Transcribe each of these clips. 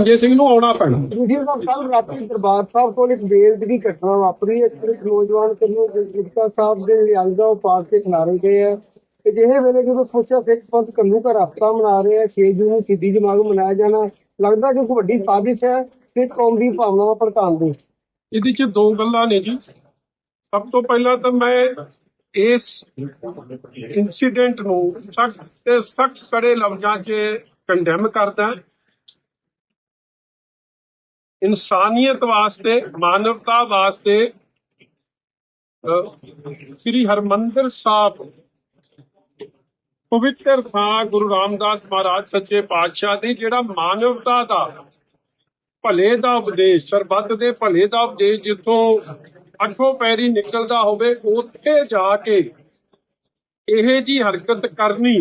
ਸੰਜੇ ਸਿੰਘ ਨੂੰ ਆਉਣਾ ਪੈਣਾ। ਵੀਡੀਓ ਦਾ ਕੱਲ ਰਾਤੀ ਦਰਬਾਰ ਸਾਹਿਬ ਕੋਲ ਇੱਕ ਬੇਇੱਜ਼ਤੀ ਘਟਨਾ ਵਾਪਰੀ ਹੈ। ਇੱਕ ਨੌਜਵਾਨ ਕੋਲੋਂ ਗੁਰਦੁਆਰਾ ਸਾਹਿਬ ਦੇ ਲਿਆਂਦਾ ਉਹ ਪਾਰਕ ਤੇ ਖਿਲਾਰੇ ਗਏ ਆ ਤੇ ਜਿਹੇ ਵੇਲੇ ਜਦੋਂ ਸੋਚਿਆ ਸਿੱਖ ਪੰਥ ਕੰਨੂ ਘਰ ਹਫਤਾ ਮਨਾ ਰਹੇ ਆ 6 ਜੂਨ ਨੂੰ ਸਿੱਧੀ ਜਮਾਗ ਮਨਾਇਆ ਜਾਣਾ ਲੱਗਦਾ ਕਿ ਵੱਡੀ ਸਾਜ਼ਿਸ਼ ਹੈ ਸਿੱਖ ਕੌਮ ਦੀ ਭਾਵਨਾਵਾਂ ਭੜਕਾਉਣ ਦੀ। ਇਹਦੇ ਚ ਦੋ ਗੱਲਾਂ ਨੇ ਜੀ। ਸਭ ਤੋਂ ਪਹਿਲਾਂ ਤਾਂ ਮੈਂ ਇਸ ਇਨਸੀਡੈਂਟ ਨੂੰ ਸਖਤ ਤੇ ਸਖਤ ਕੜੇ ਲਫ਼ਜ਼ਾਂ 'ਚ ਕੰਡੈਮ ਕਰਦਾ। ਇਨਸਾਨੀਅਤ ਵਾਸਤੇ ਮਾਨਵਤਾ ਵਾਸਤੇ ਅਹ, ਸ੍ਰੀ ਹਰਮੰਦਰ ਸਾਹਿਬ ਪਵਿੱਤਰ ਥਾਂ ਗੁਰੂ ਰਾਮਦਾਸ ਮਹਾਰਾਜ ਸੱਚੇ ਪਾਤਸ਼ਾਹ ਦੀ ਜਿਹੜਾ ਮਾਨਵਤਾ ਦਾ ਭਲੇ ਦਾ ਉਪਦੇਸ਼ ਸਰਬੱਤ ਦੇ ਭਲੇ ਦਾ ਉਪਦੇਸ਼ ਜਿੱਥੋਂ ਅੱਠੋਂ ਪੈਰੀ ਨਿਕਲਦਾ ਹੋਵੇ ਉੱਥੇ ਜਾ ਕੇ ਇਹ ਜੀ ਹਰਕਤ ਕਰਨੀ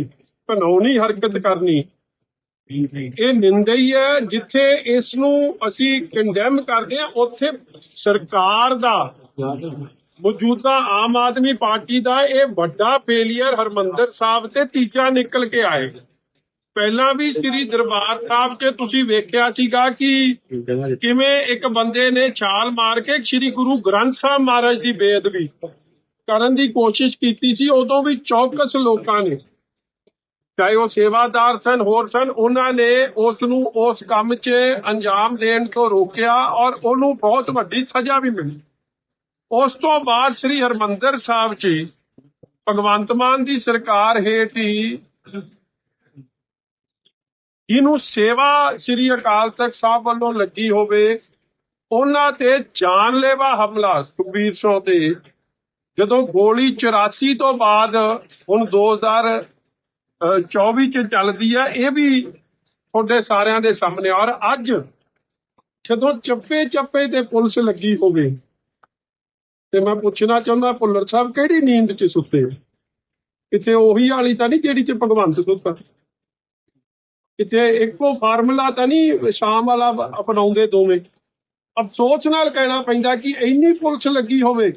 ਘਨੌਣੀ ਹਰਕਤ ਕਰਨੀ ਇਹ ਨਿੰਦਾ ਹੀ ਹੈ, ਜਿੱਥੇ ਇਸ ਨੂੰ ਅਸੀਂ ਕੰਡੈਮ ਕਰਦੇ ਹਾਂ, ਉੱਥੇ ਸਰਕਾਰ ਦਾ ਮੌਜੂਦਾ ਆਮ ਆਦਮੀ ਪਾਰਟੀ ਦਾ ਇਹ ਵੱਡਾ ਫੇਲਿਅਰ ਹਰਮੰਦਰ ਸਾਹਿਬ ਤੇ ਤੀਜਾ ਨਿਕਲ ਕੇ ਆਏ। ਪਹਿਲਾਂ ਵੀ ਸ੍ਰੀ ਦਰਬਾਰ ਸਾਹਿਬ 'ਚ ਤੁਸੀਂ ਵੇਖਿਆ ਸੀਗਾ ਕਿ ਕਿਵੇਂ ਇੱਕ ਬੰਦੇ ਨੇ ਛਾਲ ਮਾਰ ਕੇ ਸ੍ਰੀ ਗੁਰੂ ਗ੍ਰੰਥ ਸਾਹਿਬ ਮਹਾਰਾਜ ਦੀ ਬੇਅਦਬੀ ਕਰਨ ਦੀ ਕੋਸ਼ਿਸ਼ ਕੀਤੀ ਸੀ, ਉਦੋਂ ਵੀ ਚੌਕਸ ਲੋਕਾਂ ਨੇ। ਚਾਹੇ ਉਹ ਸੇਵਾਦਾਰ ਸਨ, ਹੋਰ ਸਨ, ਉਹਨਾਂ ਨੇ ਉਸ ਨੂੰ ਉਸ ਕੰਮ 'ਚ ਅੰਜਾਮ ਦੇਣ ਤੋਂ ਰੋਕਿਆ ਔਰ ਉਹਨੂੰ ਬਹੁਤ ਵੱਡੀ ਸਜ਼ਾ ਵੀ ਮਿਲੀ। ਉਸ ਤੋਂ ਬਾਅਦ ਸ੍ਰੀ ਹਰਮੰਦਰ ਸਾਹਿਬ 'ਚ ਭਗਵੰਤ ਮਾਨ ਦੀ ਸਰਕਾਰ ਹੇਠ ਹੀ ਇਹਨੂੰ ਸੇਵਾ ਸ੍ਰੀ ਅਕਾਲ ਤਖਤ ਸਾਹਿਬ ਵੱਲੋਂ ਲੱਗੀ ਹੋਵੇ, ਉਹਨਾਂ ਤੇ ਜਾਨਲੇਵਾ ਹਮਲਾ ਸੁਖਬੀਰ ਸਿੰਘ ਤੇ। ਜਦੋਂ ਗੋਲੀ 84 ਤੋਂ ਬਾਅਦ ਹੁਣ 2024 ਚ ਚੱਲਦੀ ਹੈ। ਇਹ ਵੀ ਤੁਹਾਡੇ ਸਾਰਿਆਂ ਦੇ ਸਾਹਮਣੇ ਔਰ ਅੱਜ ਜਦੋਂ ਚੱਪੇ ਚੱਪੇ ਤੇ ਪੁਲਿਸ ਲੱਗੀ ਹੋਵੇ, ਤੇ ਮੈਂ ਪੁੱਛਣਾ ਚਾਹੁੰਦਾ, ਭੁੱਲਰ ਸਾਹਿਬ ਕਿਹੜੀ ਨੀਂਦ 'ਚ ਸੁੱਤੇ ਕਿਤੇ ਉਹੀ ਵਾਲੀ ਤਾਂ ਨਹੀਂ ਜਿਹੜੀ 'ਚ ਭਗਵੰਤ ਸੁੱਤਾ ਕਿਤੇ ਇੱਕੋ ਫਾਰਮੂਲਾ ਤਾਂ ਨਹੀਂ ਸ਼ਾਮ ਵਾਲਾ ਅਪਣਾਉਂਦੇ ਦੋਵੇਂ? ਅਫਸੋਸ ਨਾਲ ਕਹਿਣਾ ਪੈਂਦਾ ਕਿ ਇੰਨੀ ਪੁਲਿਸ ਲੱਗੀ ਹੋਵੇ,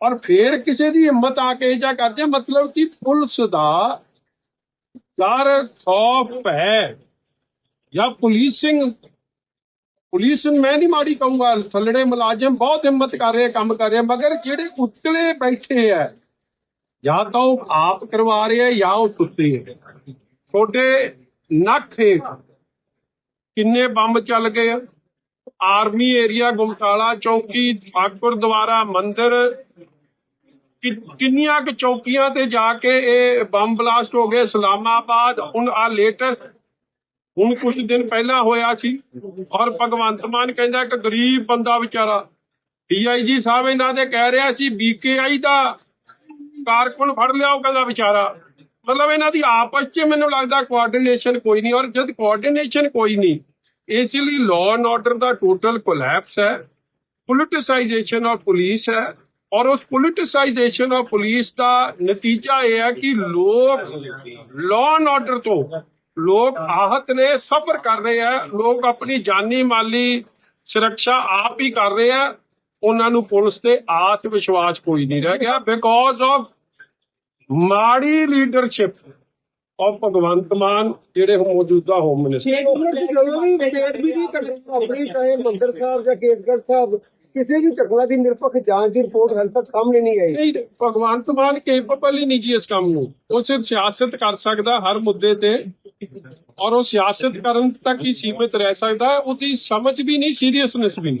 ਔਰ ਫੇਰ ਕਿਸੇ ਦੀ ਹਿੰਮਤ ਆ ਕੇ ਇਹ ਜਾ ਕਰਦੇ ਮਤਲਬ ਕਿ ਪੁਲਿਸ ਦਾ ਡਰ ਖੌਫ ਹੈ ਜਾਂ ਪੁਲਿਸਿੰਗ ਪੁਲਿਸ ਮੈਂ ਨਹੀਂ ਮਾੜੀ ਕਹੂੰਗਾ, ਥੱਲੜੇ ਮੁਲਾਜ਼ਮ ਬਹੁਤ ਹਿੰਮਤ ਕਰ ਰਹੇ, ਕੰਮ ਕਰ ਰਹੇ, ਮਗਰ ਜਿਹੜੇ ਉਤਲੇ ਬੈਠੇ ਆ, ਜਾਂ ਤਾਂ ਉਹ ਆਪ ਕਰਵਾ ਰਹੇ ਆ, ਜਾਂ ਉਹ ਸੁੱਤੇ ਆ। ਤੁਹਾਡੇ ਨੱਕ ਹੇਠ ਕਿੰਨੇ ਬੰਬ ਚੱਲ ਗਏ? ਆਰਮੀ ਏਰੀਆ, ਗੁਮਟਾਲਾ, ਚੌਕੀ ਠਾਕੁਰ ਦੁਆਰਾ ਮੰਦਿਰ ਕਿੰਨੀਆਂ ਕੁ ਚੌਕੀਆਂ ਤੇ ਜਾ ਕੇ ਇਹ ਬੰਬ ਬਲਾਸਟ ਹੋ ਗਏ ਇਸਲਾਮਾਬਾਦ, ਹੁਣ ਆ ਲੇਟੈਸਟ ਹੁਣ ਕੁਝ ਦਿਨ ਪਹਿਲਾਂ ਹੋਇਆ ਸੀ ਔਰ ਭਗਵੰਤ ਮਾਨ ਕਹਿੰਦਾ ਕਿ ਗਰੀਬ ਬੰਦਾ ਵਿਚਾਰਾ ਡੀਆਈਜੀ ਸਾਹਿਬ ਇਹਨਾਂ ਦੇ ਕਹਿ ਰਿਹਾ ਸੀ ਬੀਕੇਆਈ ਦਾ ਕਾਰਕੁਨ ਫੜ ਲਿਆ ਉਹ ਕਹਿੰਦਾ ਵਿਚਾਰਾ। ਮਤਲਬ ਇਹਨਾਂ ਦੀ ਆਪਸ 'ਚ ਮੈਨੂੰ ਲੱਗਦਾ ਕੋਆਰਡੀਨੇਸ਼ਨ ਕੋਈ ਨਹੀਂ, ਔਰ ਜਦ ਕੋਆਰਡੀਨੇਸ਼ਨ ਕੋਈ ਨਹੀਂ, ਇਸ ਲਈ ਲਾਅ ਐਂਡ ਆਰਡਰ ਦਾ ਟੋਟਲ ਕੋਲੈਪਸ ਹੈ ਪੋਲਿਟਿਸਾਈਜੇਸ਼ਨ ਆਫ ਪੁਲਿਸ ਹੈ ਔਰ ਉਸ ਪੋਲਿਟਿਸਾਈਜੇਸ਼ਨ ਆਫ ਪੁਲਿਸ ਦਾ ਨਤੀਜਾ ਇਹ ਹੈ ਕਿ ਲੋਕ ਲਾਅ ਐਂਡ ਆਰਡਰ ਤੋਂ ਲੋਕ ਆਹਤ ਨੇ ਸਫਰ ਕਰ ਰਹੇ ਆ ਲੋਕ ਆਪਣੀ ਜਾਨੀ ਮਾਲੀ ਸੁਰੱਖਿਆ ਆਪ ਹੀ ਕਰ ਰਹੇ ਆ ਉਹਨਾਂ ਨੂੰ ਪੁਲਿਸ ਤੇ ਆਸ ਵਿਸ਼ਵਾਸ ਕੋਈ ਨਹੀਂ ਰਹਿ ਗਿਆ ਬਿਕੋਜ਼ ਆਫ ਮਾੜੀ ਲੀਡਰਸ਼ਿਪ ਆਫ ਭਗਵੰਤ ਮਾਨ ਜਿਹੜੇ ਮੌਜੂਦਾ ਹੋਮ ਮਿਨਿਸਟਰ ਜਦੋਂ ਵੀ ਬੇਅਦਬੀ ਦੀ ਵਾਪਰੀ ਚਾਹੇ ਮੰਦਰ ਸਾਹਿਬ ਜਾਂ ਕੇਸਗੜ੍ਹ ਸਾਹਿਬ ਕਿਸੇ ਵੀ ਘਟਨਾ ਦੀ ਨਿਰਪੱਖ ਜਾਂਚ ਦੀ ਰਿਪੋਰਟ ਹਾਲੇ ਤੱਕ ਸਾਹਮਣੇ ਨਹੀਂ ਆਈ। ਨਹੀਂ, ਭਗਵੰਤ ਮਾਨ ਕੇਪੇਬਲ ਹੀ ਨਹੀਂ ਜੀ ਇਸ ਕੰਮ ਨੂੰ। ਉਹ ਸਿਰਫ ਸਿਆਸਤ ਕਰ ਸਕਦਾ ਹਰ ਮੁੱਦੇ ਤੇ ਔਰ ਉਹ ਸਿਆਸਤ ਕਰਨ ਤੱਕ ਹੀ ਸੀਮਿਤ ਰਹਿ ਸਕਦਾ। ਉਹਦੀ ਸਮਝ ਵੀ ਨਹੀਂ ਸੀਰੀਅਸਨੈਸ ਵੀ